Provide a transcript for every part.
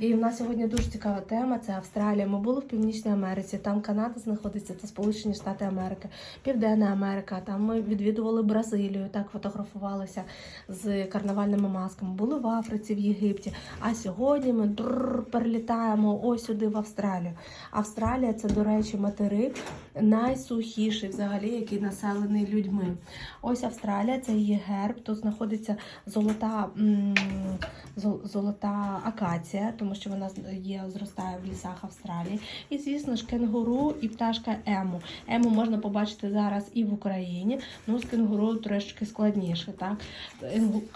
І в нас сьогодні дуже цікава тема. Це Австралія. Ми були в Північній Америці, там Канада знаходиться та Сполучені Штати Америки, Південна Америка. Там ми відвідували Бразилію, так фотографувалися з карнавальними масками. Були в Африці, в Єгипті. А сьогодні ми перелітаємо ось сюди в Австралію. Австралія це, до речі, материк найсухіший, взагалі, який населений людьми. Ось Австралія, це її герб. Тут знаходиться золота, золота акація, тому що вона є, зростає в лісах Австралії. І, звісно ж, кенгуру і пташка ему. Ему можна побачити зараз і в Україні. Ну, з кенгуру трошки складніше. Так?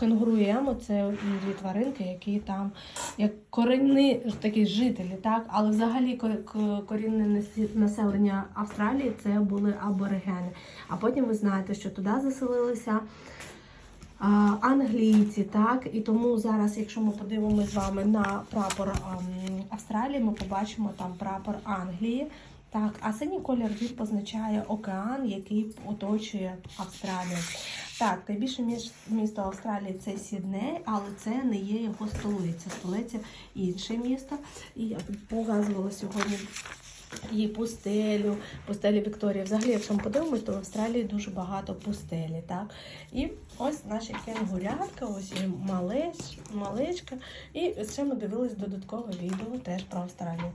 Кенгуру і ему це дві тваринки, які там як корінні такі жителі, так? але взагалі ко- ко- корінне населення Австралії це були аборигени. А потім ви знаєте, що туди заселилися англійці, так? І тому зараз, якщо ми подивимося з вами на прапор ем, Австралії, ми побачимо там прапор Англії. Так, а синій колір він позначає океан, який оточує Австралію. Так, найбільше міс- місто Австралії це Сідней, але це не є його столиця. Столиця інше місто. І я показувала сьогодні і пустелю, пустелі Вікторія. Взагалі, якщо ми подивимось, то в Австралії дуже багато пустелі, так? І ось наша кенгурятка, ось і малеч, малечка. І ще ми дивились додаткове відео теж про Австралію.